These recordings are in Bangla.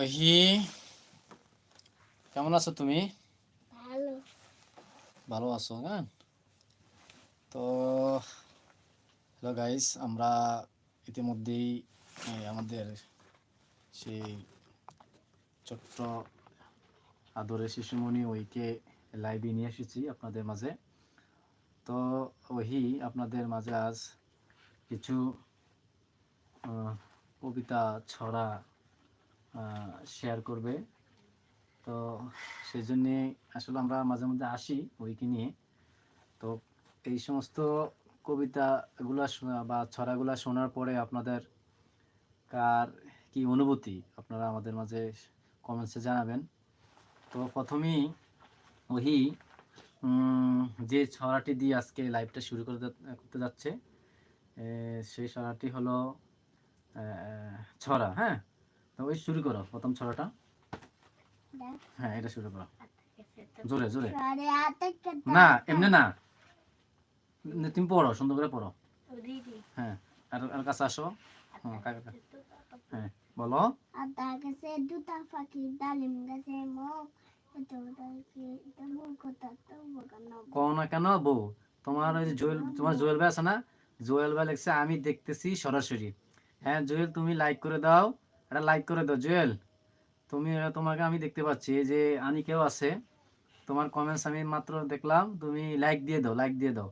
ওহি কেমন আছো তুমি? ভালো। ভালো আছো হ্যাঁ? তো হ্যালো গাইস আমরা ইতিমধ্যেই আমাদের সেই ছোট্ট আদরের শিশুমণি ওইকে লাইভে নিয়ে এসেছি আপনাদের মাঝে। তো ওহি আপনাদের মাঝে আজ কিছু কবিতা ছড়া শেয়ার করবে। তো সেই জন্যে আসলে আমরা মাঝে মধ্যে আসি ওইকে নিয়ে। তো এই সমস্ত কবিতাগুলো বা ছড়াগুলো শোনার পরে আপনাদের কার কি অনুভূতি, আপনারা আমাদের মাঝে কমেন্টসে জানাবেন। তো প্রথমেই ওহি যে ছড়াটি দিয়ে আজকে লাইভটা শুরু করে করতে যাচ্ছে সেই ছড়াটি হলো ছড়া হ্যাঁ? ওই শুরু করো প্রথম ছড়াটা। হ্যাঁ এটা শুরু করো। জোরে জোরে। কেটে না এমনি না। তুমি পড়ো সুন্দর করে পড়ো। হ্যাঁ আর আর কাছে আসো। হ্যাঁ কাকা কাকা। হ্যাঁ বলো। আতা গাছে দুটা ডালিম গাছে মুখ। কও না কেন বউ? তোমার ওই জুয়েল তোমার জুয়েল ভাই আছে না? জুয়েল ভাই লিখছে আমি দেখতেছি সরাসরি। হ্যাঁ জুয়েল তুমি লাইক করে দাও। এটা লাইক করে দাও, জুয়েল। তুমি তোমাকে আমি দেখতে পাচ্ছি যে আনিকেও আছে। তোমার কমেন্টস আমি মাত্র দেখলাম, তুমি লাইক দিয়ে দাও লাইক দিয়ে দাও।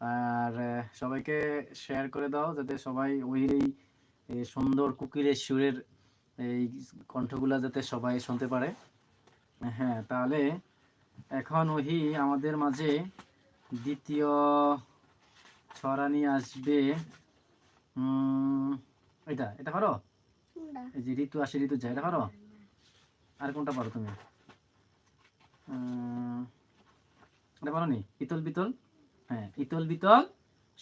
আর সবাইকে শেয়ার করে দাও, যাতে সবাই ওই, এই সুন্দর কুকিরের সুরের এই কণ্ঠগুলা যাতে সবাই শুনতে পারে। হ্যাঁ তাহলে এখন ওহি আমাদের মাঝে দ্বিতীয় ছড়া নিয়ে আসবে। এটা এটা পারো এই যে ঋতু আসে ঋতু যায় পারো আর কোনটা পারো তুমি? এটা পারো নি? ইতল বিতল? হ্যাঁ ইতল বিতল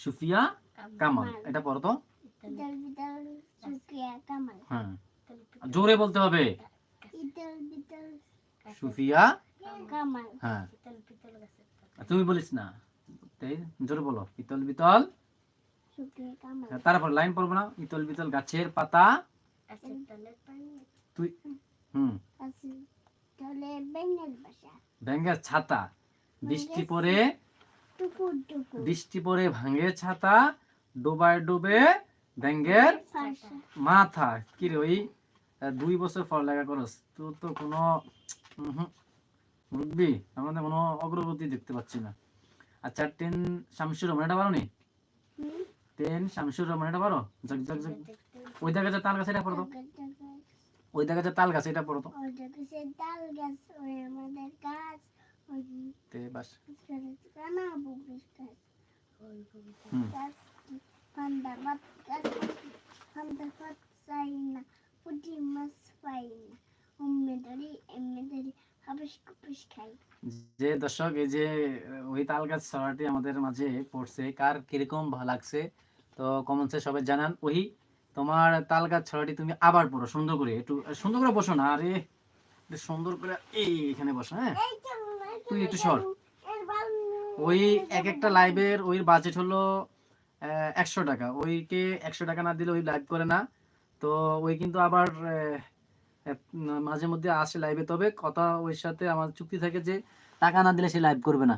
সুফিয়া কামাল। এটা পড়ো তো? ইতল বিতল সুকিয়া কামাল। হ্যাঁ। জোরে বলতে হবে। ইতল বিতল সুফিয়া কামাল। হ্যাঁ। ইতল বিতল গাছে তুমি বলিস না। তাই জোরে বলো। ইতল বিতল তারপর লাইন পড়ব না। ইতল বিতল গাছের পাতা তুই হুম ব্যাঙ্গের ছাতা বৃষ্টি পরে বৃষ্টি পরে ভাঙে ছাতা ডোবায় ডুবে ব্যাঙ্গের মাথা কি রে ওই দুই বছর পড়ালেখা করস তোর তো কোনো মুরব্বি আমাদের কোনো অগ্রগতি দেখতে পাচ্ছি না আচ্ছা টেন শামসুর রহমান এটা পারো নি টেন শামসুর রহমান এটা পারো জগ জগ জগ ওই দেখা যায় তাল গাছ এটা পড়ো তো ওই দেখা যায় তাল গাছ এটা পড়ো তো বাস। যে দর্শক এই যে ওই তাল গাছ ছড়াটি আমাদের মাঝে পড়ছে কার কীরকম ভালো লাগছে তো কমেন্টসে সবাই জানান। ওই তোমার তাল গাছ ছড়াটি তুমি আবার পড়ো সুন্দর করে একটু সুন্দর করে বসো না আরে সুন্দর করে এই এখানে বসো হ্যাঁ? তুই একটু সর। ওই এক একটা লাইভের ওই বাজেট হলো একশো টাকা। ওইকে একশো টাকা না দিলে ওই লাইভ করে না। তো ওই কিন্তু আবার মাঝে মধ্যে আসে লাইভে তবে কথা ওই সাথে আমার চুক্তি থাকে যে টাকা না দিলে সে লাইভ করবে না।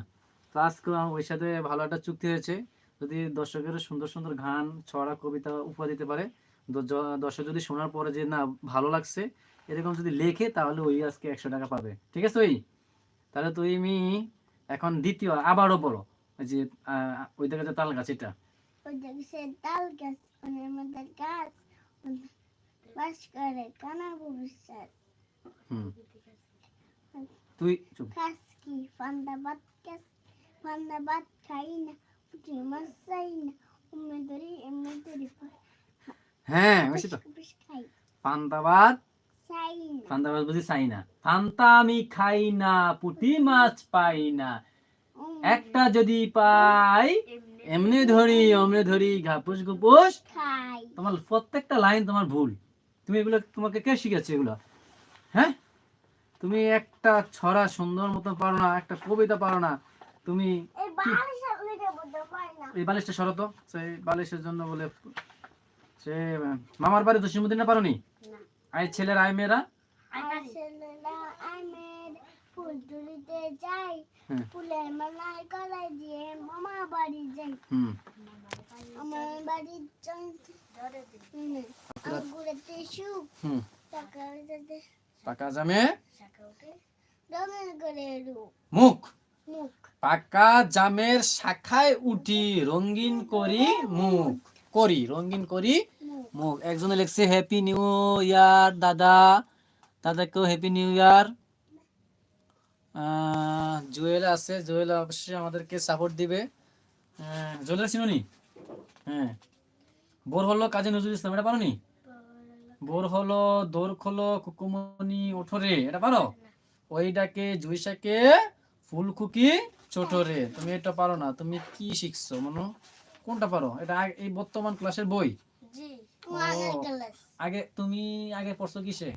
তো আজকে ওই সাথে ভালো একটা চুক্তি হয়েছে। যদি দর্শকের সুন্দর সুন্দর গান ছড়া কবিতা উপহার দিতে পারে দর্শক যদি শোনার পরে যে না ভালো লাগছে এরকম যদি লেখে তাহলে ওই আজকে একশো টাকা পাবে। ঠিক আছে ওই? তাহলে তুমি এখন দ্বিতীয় আবারও বলো। যে ওই দেখা যায় তাল গাছ এটা। ওই দেখছে তাল গাছ ওই আমাদের গাছ বাস করে কানা বুবিস তুই চুপ। খাস কি? পান্ডা বাত গাছ পান্ডা বাত খাই না পুটি মাছ চাই না উম্মে ধরি এমনি ধরি হ্যাঁ বুঝছি তো। পান্তাবাদ চাই না বুঝি চাই না পান্তা আমি খাই না পুঁটি মাছ পাই না। একটা যদি পাই এমনি ধরি অমনি ধরি ঘাপুস ঘুপুস। তোমার প্রত্যেকটা লাইন তোমার ভুল। তুমি এগুলো তোমাকে কে শিখাচ্ছে এগুলো? হ্যাঁ? তুমি একটা ছড়া সুন্দর মতো পারো না একটা কবিতা পারো না। তুমি এই বালিশটা সরতো সেই বালিশের জন্য বলে সে মামার বাড়ি তো শিমুদিন না পারো নি। আই ছেলের আই মেয়েরা। আর ছেলেরা আমের ফুল তুলিতে যাই। ফুলের মালায় গলায় দিয়ে মামা বাড়ি যাই। আমার বাড়ির আঙ্গুরেতে সুখ। হুম। টাকা উঠাতে পাকা জামে? রঙের করে মুখ। মুখ। পাকা জামের শাখায় উঠি রঙিন করি মুখ। করি রঙিন করি মুখ একজনে লিখছে হ্যাপি নিউ ইয়ার দাদা। দাদাকেও হ্যাপি নিউ ইয়ার জুয়েল আছে, জুয়েল অবশ্যই আমাদেরকে সাপোর্ট দিবে। জুয়েলের চিনুনি? হ্যাঁ। বোর হলো কাজী নজরুল ইসলাম, এটা পারো নি বোর হলো দোর খোলো, কুকুমনি ওঠরে, এটা পারো? ওইটাকে জুইসাকে ফুলকুকি ছোটরে তুমি এটা পারো না, তুমি কি শিখছো, মনো? কোনটা পারো? এটা এই বর্তমান ক্লাসের বই জি ওয়ানের ও। ক্লাস আগে তুমি আগে পড়ছো কিসে?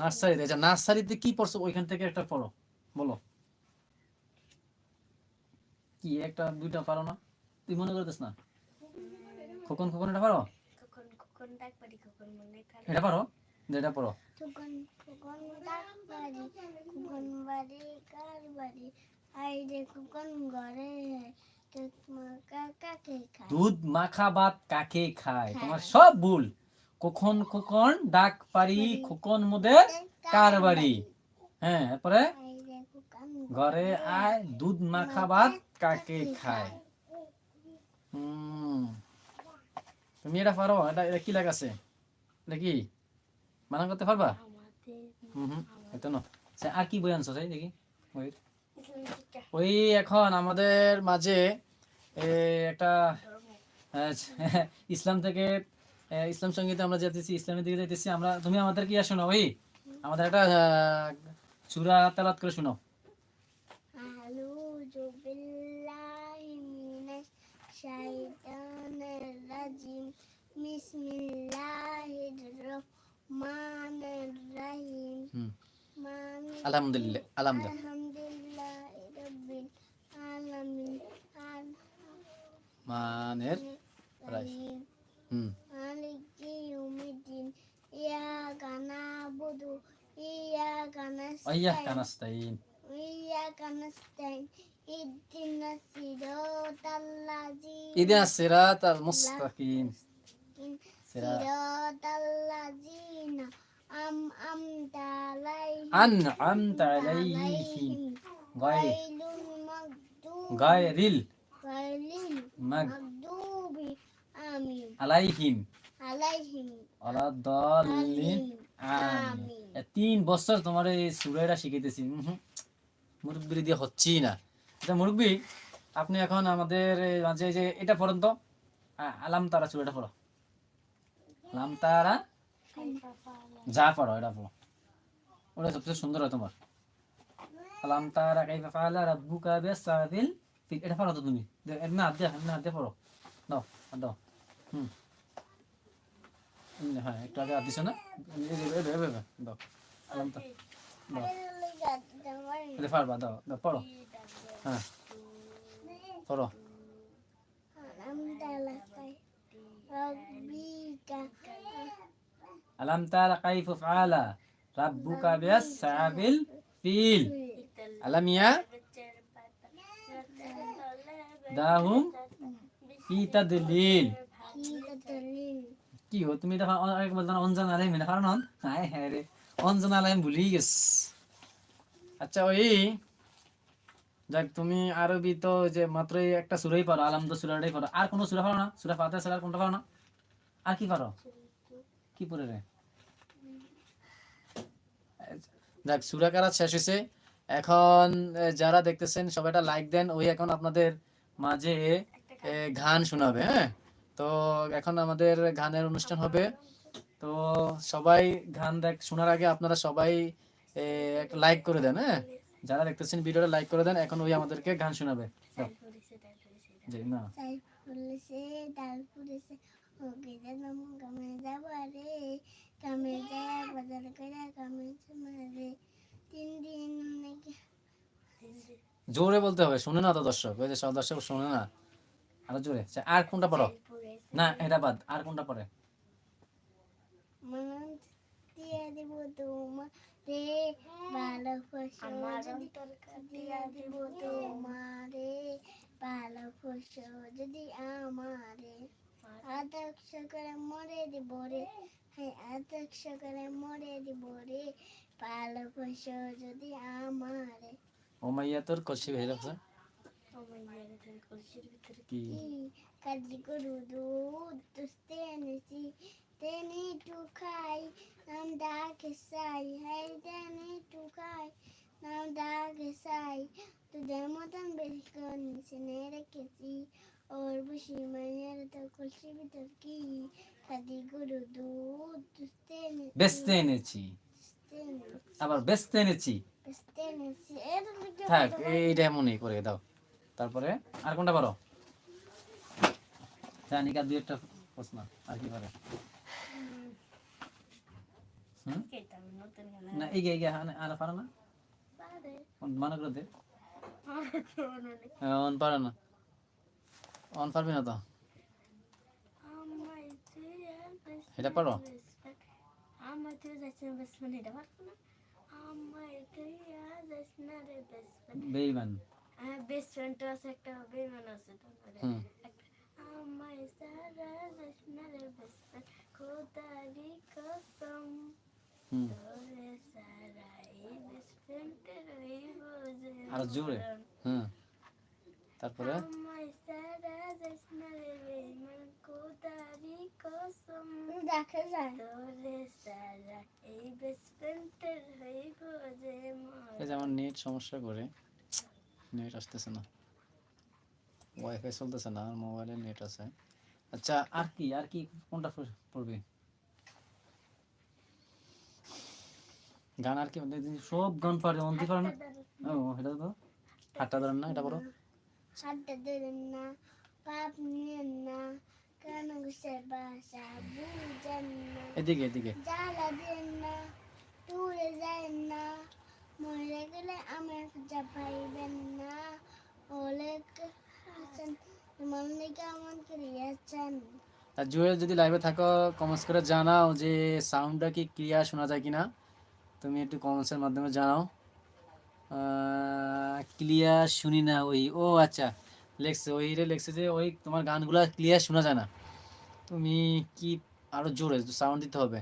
নার্সারিতে। আচ্ছা নার্সারিতে কি পড়ছো? ওইখান থেকে একটা পড়ো বলো। কি একটা দুইটা পারো না? তুই মনে করতেছ না? খোকন খোকন এটা পারো? এটা পারো? যেটা পড়ো। কখন বাড়ি কার বাড়ি? ঘরে তোর মা কাকাকে খায় দুধ মাখা ভাত কাকে খায়? তোমার সব ভুল। কখন কখন ডাক পারি খোকন মোদের কার বাড়ি? হ্যাঁ এরপরে? ঘরে আয় দুধ মাখা ভাত কাকে খায়? হুম। তুমি এটা পারো এটা এটা কি লাগাছে এটা কি? মানা করতে পারবা? হুম হুম এটা না আচ্ছা, আর কি বই আনছো দেখি ওই ওই এখন আমাদের মাঝে একটা ইসলাম থেকে ইসলাম সঙ্গীতে আমরা যেতেছি ইসলামের দিকে যেতেছি আমরা তুমি আমাদের কি শোনো? ওই আমাদের একটা সূরা তেলাত করে শোনো। আলহামদুলিল্লাহ। আলহামদুলিল্লাহ। মানের রহিম হুম মালিকি ইয়াউমিদ্দিন ইয়াকা নাবুদু ইয়াকা আইয়া নাস্তাইন কানাস্তাইন وإياك نستعين اهدنا الصراط الذين ইদিনা সিরাতাল মুস্তাকিম صراط صراط الذين أنعمت عليهم أنعمت عليهم غير غير المغضوب গায়রিল। মাগদুবি আমিন। আলাইহিম। আলাইহিম। আলাদাল্লিন আমিন। তিন বছর তোমার এই সুরাইরা শিখাইতেছি। মুরব্বি দিয়ে হচ্ছেই না। আচ্ছা মুরব্বি আপনি এখন আমাদের মাঝে যে এটা পড়েন তো? আলাম তারা সুরাটা পড়ো। আলাম তারা যা পড়ো এটা পড়ো। ওটা সবচেয়ে সুন্দর হয় তোমার। আলাম তারা কাইফা ফাআলা রাব্বুকা বিসাবিল ফিল এটা পড়ো তো তুমি না দে না দে পড়ো দাও দাও হুম হ্যাঁ একটু আগে দিছো না দাও আলাম তা দাও এটা পারবা দাও দাও পড়ো হ্যাঁ পড়ো আলাম তারা কাইফা ফাআলা রাব্বুকা বিসাবিল ফিল আলাম ইয়া দাহুম ফি তাদলিল কি হো তুমি দেখো আরেক বলতো না অঞ্জন আলাইম না কারণ হ্যাঁ হ্যাঁ রে। অঞ্জন আলাইম ভুলি গেছ। আচ্ছা ওই যাক তুমি আরবি তো যে মাত্র একটা সুরাই পারো আলাম তো সুরাটাই পারো আর কোনো সুরা পারো না? সুরা ফাতে সালার কোনটা পারো না? আর কি পারো কি পড়ে রে? যাক সুরা কারা শেষ হয়েছে। এখন যারা দেখতেছেন সবাই একটা লাইক দেন। ওই এখন আপনাদের মাঝে গান শোনাবে হ্যাঁ? তো এখন আমাদের গানের অনুষ্ঠান হবে। তো সবাই গান দেখ শোনার আগে আপনারা সবাই একটা লাইক করে দেন হ্যাঁ? যারা দেখতেছেন ভিডিওটা লাইক করে দেন। এখন ওই আমাদেরকে গান শোনাবে। জি না। ডাল ওকে যাবারে কামে যায় বাজার করে কামে মারে তিন দিন নাকি জোরে বলতে হবে শুনে না তো দর্শক ওই যে সব দর্শক শুনে না। আরও জোরে আচ্ছা, আর কোনটা পড়ো? না এটা বাদ আর কোনটা পড়ে? দিয়ে দিব তোমার রে ভালোবাসো যদি দিয়ে দিব। তোমারে ভালোবাসো যদি আমারে। আদর্শ করে মরে দিব রে হ্যাঁ আদর্শ করে মরে দিব রে ভালোবাসো যদি আমারে। ও মাইয়া তোর কষি ভেয়ে রাখছে কি? কাজি গরু দুধ দুস্তে এনেছি তেনে টু খাই। নাম ডাকে সাই হাই তেনে টু খাই। নাম ডাকে সাই তোদের মতন বেশি করে নিচে নিয়ে রেখেছি এনেছি বেচতে এনেছি আবার বেচতে এনেছি থাক এইটা এমনই করে দাও তারপরে আর কোনটা পারো জানিকা দুই একটা প্রশ্ন আর কি পারে হুম না এগে এগে আর পারো না পারে মনে করে দে হ্যাঁ, না অন পারবি না তো? এটা পারো? যাচ্ছেন বেস্ট বেইমান। হ্যাঁ বেস্ট ফ্রেন্ড আছে একটা বেমান আছে তোমার সারা যাচ্ছিস না রে বেস্ট ফ্রেন্ড খোদারি কসম। তোরে সারা বেস্ট ফ্রেন্ড রইব আর জোরে। হুম। তারপরে? দেখা যায়। আমার নেট সমস্যা করে নেট আসতেছে না। ওয়াইফাই চলতেছে না মোবাইলে নেট আছে। আচ্ছা আর কি আর কি কোনটা পড়- পড়বে? গান আর কি মানে সব গান পারে অন্তি পারে না? ও এটা তো। হাতটা ধরেন না এটা করো হাতটা ধরেন না পাপ নিয়েন না কেন গুছের বাসা বুঝেন না এদিকে এদিকে জ্বালা দেন না টুরে যায় না মরে গেলে আমার খুঁজা পাইবেন না মন করিয়াছেন জুয়েল যদি লাইভে থাকো কমেন্টস করে জানাও যে সাউন্ডটা কি ক্লিয়ার শোনা যায় কিনা? তুমি একটু কমেন্টসের মাধ্যমে জানাও। ক্লিয়ার শুনি না ওই। ও আচ্ছা। লেখছে, ওই রে লেখছে যে, ওই তোমার গানগুলো ক্লিয়ার শোনা যায় না। তুমি কি আরও জোরে সাউন্ড দিতে হবে?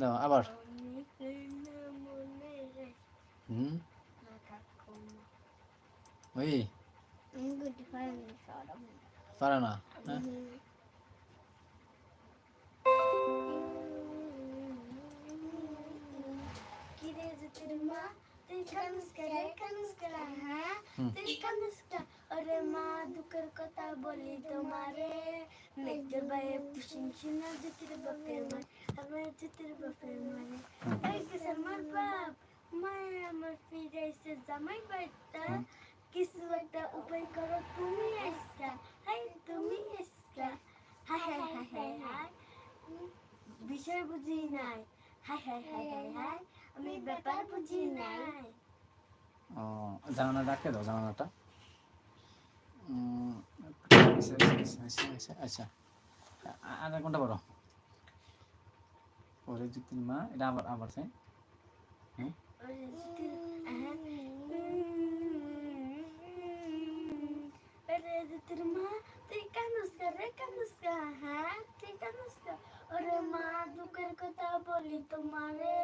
দাও, আবার। হুম? না না ওই পারে না হ্যাঁ জিতির মা ওরে মা দুঃখের কথা বলি তোমারে মেঘের বাইরে পুষিন শুনা জিতির বাপের মার আমার জিতির বাপের মারে আমার বাপ মায় আমার ফিরে এসে জামাই বাড়িটা কিছু একটা উপায় করো তুমি এসকা হাই তুমি এসকা হাই হাই হাই হাই হাই বিষয় বুঝি নাই হাই হাই হাই হাই হাই আমি ব্যাপার বুঝি নাই ও জানানা ডাকে দাও জানানাটা উম, আচ্ছা, আচ্ছা, আচ্ছা, আচ্ছা, আচ্ছা আর কোনটা বড় ওরে জিতির মা এটা আবার আবার। ওরে জিতির মা তুই কানুস কর রে কানুস কর হ্যাঁ কানুস কর ওরে মা দুঃখের কথা বলি তোমারে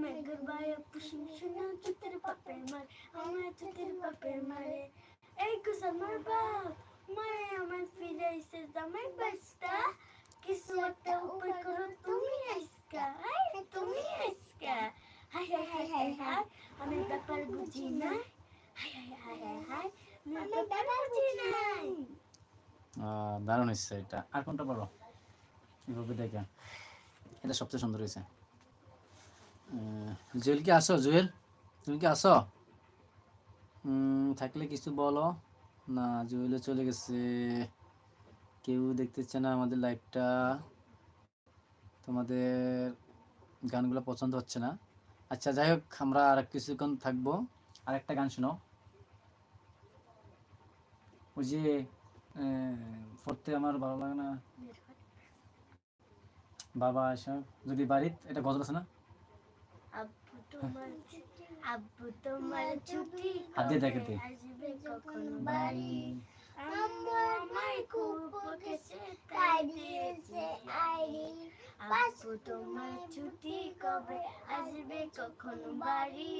মেঘের বায়ে পুষিন শুনে চুতের পাপের মার আমার চুতের পাপের মারে এই কুস আমার বাপ মায়ে আমার ফিরে এসে জামাই বাস্তা কিছু একটা উপায় করো তুমি আইসকা হাই তুমি আইসকা হাই হাই হাই হাই হাই আমি ব্যাপার বুঝি না হাই হাই হাই হাই হাই আমি ব্যাপার বুঝি আহ, দারুণ হয়েছে এটা। আর কোনটা বড় এভাবে দেখে এটা সবচেয়ে সুন্দর হয়েছে জুয়েল কি আসো জুয়েল? তুমি কি আসো থাকলে কিছু বলো। না, জুয়েলও চলে গেছে। কেউ দেখতেছে না আমাদের লাইভটা তোমাদের গানগুলো পছন্দ হচ্ছে না। আচ্ছা যাই হোক, আমরা আর কিছুক্ষণ থাকব। আর একটা গান শোনো ওই যে পড়তে আমার ভালো লাগে না। বাবা আসে যদি বাড়িত এটা গজল আছে না? আব্বু তোমার ছুটি হাত দিয়ে দেখে আসবে কখন বাড়ি? আম্মু আমায় খুব বকেছে তাই দিয়েছে আইডি। আব্বু তোমার ছুটি কবে আসবে কখন বাড়ি?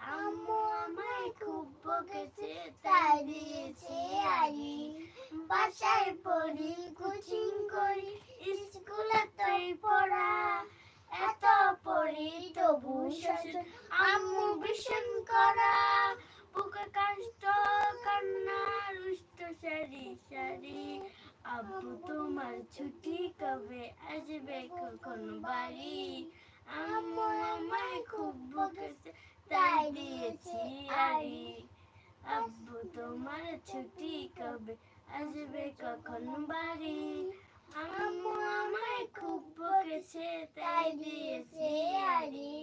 আম্মু আমায় খুব বকেছে, তাই দিয়েছে আইডি বাসায় পড়ি, কোচিং করি, স্কুলে তাই পড়া। এত পড়ি, তবু শ্বশুর আম্মু ভীষণ করা বুকে কষ্ট, কান্না, রুষ্ট, সারি সারি। আব্বু, তোমার ছুটি কবে আসবে কখন বাড়ি? আম্মু আমায় খুব বকেছে তাই দিয়েছি আড়ি। আব্বু তোমার ছুটি কবে? আসবে কখন বাড়ি? আম্মু আমায় খুব বকেছে তাই দিয়েছি আড়ি।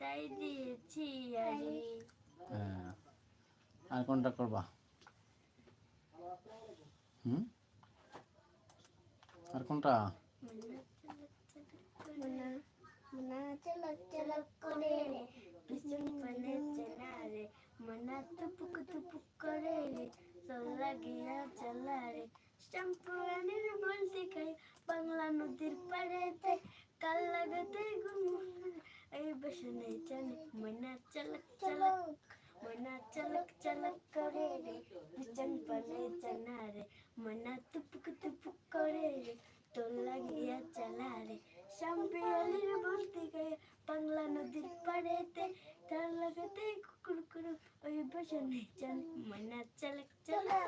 তাই দিয়েছি আড়ি। হ্যাঁ আর কোনটা করবা? হুম? আর কোনটা? মনা চলক চলক করে রে পিছন পানে চেনা রে মনা তুপুক তুপুক করে রে চলা গিয়া চলা রে শ্যাম্পুরানির বলতে খাই বাংলা নদীর পাড়েতে কাল লাগাতে গুনগুন এই বসনে জানি মনা চলক চলক মনা চলক চলক করে রে পিছন পানে চেনা রে মনা তুপুক তুপুক করে রে তোলা গিয়া চালা রে শ্যাম্পিয়ালির বলতে গিয়ে বাংলা নদীর পাড়েতে তার লাগাতে কুকুর কুকুর ওই বসনে চল মনা চলক চলক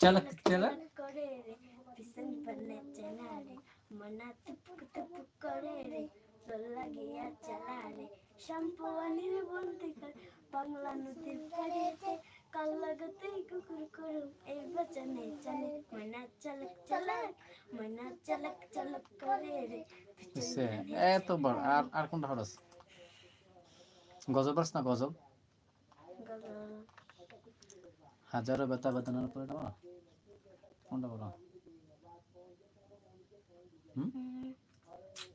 চালাক চালাক করে রে পিছন পানে চেনা রে মনা তুপুক তুপুক করে রে তোলা গিয়া চালা রে শ্যাম্পুয়ালির বলতে গিয়ে বাংলা নদীর পাড়েতে কাল লাগাতে কুকুর করুম এই বচনে চলে মনা চলক চলক মনা চলক চলক করে রে এত বড় আর আর কোনটা হরস গজল পারস না গজল গজল হাজারো ব্যথা বেদনার পরে কোনটা বলো হুম হুম, আর কি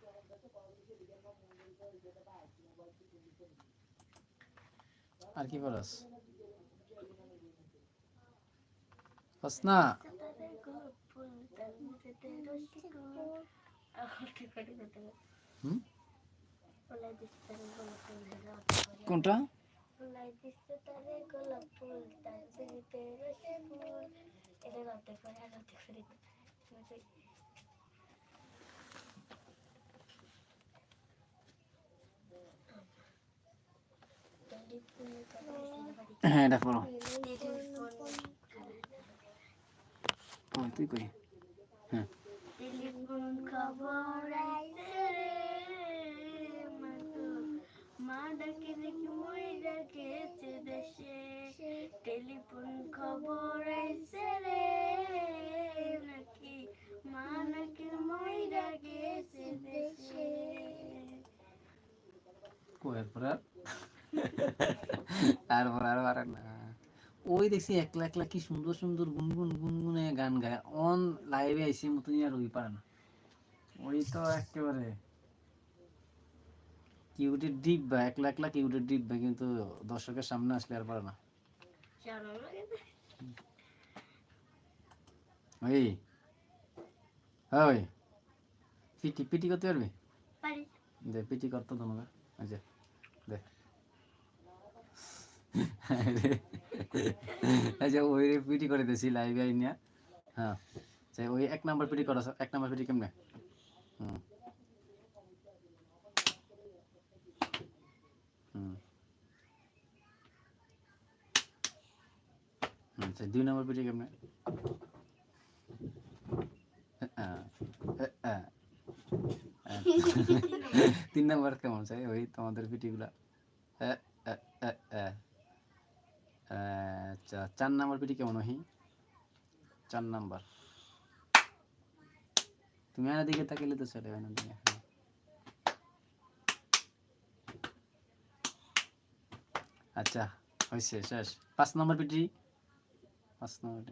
করস পাস না তারে গোলাপ ফুল তার নিচেতে রশি গুল। আহ, কি করে করতে হবে? হুম ফুলাই দিচ্ছে তারে গোলাপ ফুল ধরে অত করে। কোনটা। এটা আর বুঝলি? টেলিফোনের কথা বলছি না বাড়ি। হ্যাঁ এটা পড়ো। তুই কই? হ্যাঁ। টেলিফোন খবর আইছে রে মা ডাকে দেখি মই ডাকেছে দেশে টেলিফোন খবর আইছে রে নাকি মা নাকি মই ডাকেছে দেশে? এরপরে? আর? আর আর না। ওই দেখছি একলা একলা কি সুন্দর সুন্দর গুনগুন গুনগুনে গান গায়। অন লাইভে আইসি মতনই আর ওই পারে না। ওই তো একেবারে। কিউটের ডিপ বা একলা একলা কিউটের ডিপ বা কিন্তু দর্শকের সামনে আসলে আর পারে না। ওই ওই পিটি পিটি করতে পারবি? পারি। দে পিটি করতে তোমাকে। এই যে দে। এই যে ওই রে পিটি করে দিছি লাইভে আইনিয়া হ্যাঁ যে ওই এক নাম্বার পিটি করো এক নাম্বার পিটি কেমনে হুম হুম হুম, আচ্ছা দুই নাম্বার পিটি কেমনে আহ, আহ, আহ। তিন নাম্বার কেমন চাই ওই তোমাদের পিটিগুলা এ, এ, এ, এ। আচ্ছা আচ্ছা চার নাম্বার পিটি কেমন হই চার নাম্বার। তুমি আর দিকে তাকালে তো চলে না দিকে আচ্ছা হয়েছে শেষ। পাঁচ নম্বর পিটি পাঁচ নম্বর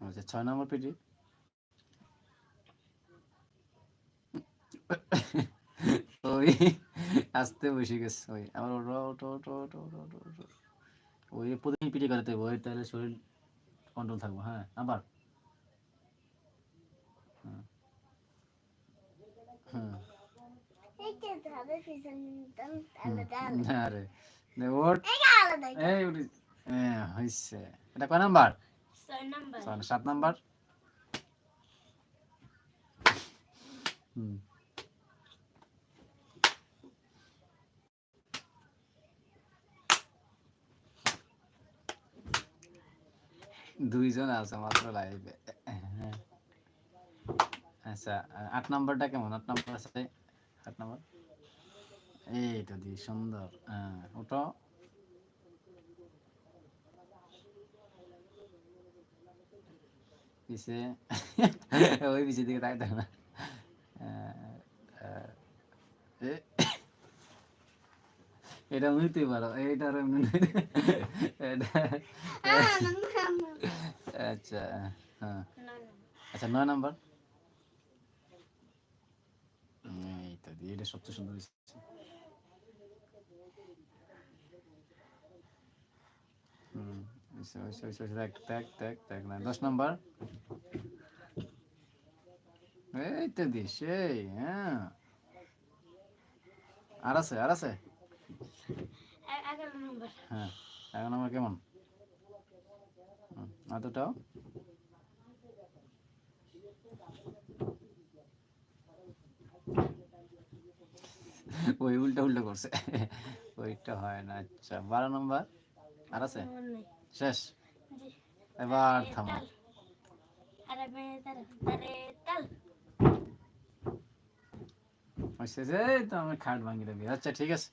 আচ্ছা ছয় নম্বর পিটি ওই আসতে বসে গেছে ওই ওটো ওই প্রতিদিন পিটি করাতে ওই তাহলে শরীর কন্ট্রোল থাকব হ্যাঁ আবার। হুম হুম এই যে ধরে পিছনে দাম হুম। আলাদা না রে। নে ওঠ। আলাদা আলাদা এই উঠি। হ্যাঁ হয়েছে এটা কয় নাম্বার? সাত নাম্বার। হুম। দুইজন আছে মাত্র লাইভে আচ্ছা আট নাম্বারটা কেমন? আট নাম্বার আছে? আট নাম্বার? এই তো দি সুন্দর। ওটা পিছে। ওই পিছের দিকে তাকাতে না। এটা নিতেই পারো এইটা আর এমনি আচ্ছা হ্যাঁ। আচ্ছা নয় নাম্বার। এই তো এটা সবচেয়ে সুন্দর। হুম দেখ দেখ দেখ না দশ নাম্বার। এই তো হ্যাঁ। আর আছে আর আছে। এগারো নাম্বার। হ্যাঁ এগারো নম্বর কেমন? দুটাও ওই উল্টা উল্টা করছে। ওইটা হয় না আচ্ছা বারো নম্বর আর আছে? শেষ? এবার থামো। তো আমি খাট ভাঙি দেবি। আচ্ছা ঠিক আছে।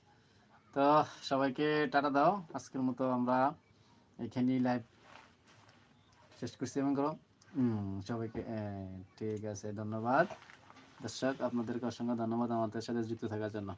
তো সবাইকে টাটা দাও। আজকের মতো আমরা এখানেই লাইভ শেষ করছি এমন করো সবাইকে ঠিক আছে, ধন্যবাদ। দর্শক, আপনাদেরকে অসংখ্য ধন্যবাদ আমাদের সাথে যুক্ত থাকার জন্য।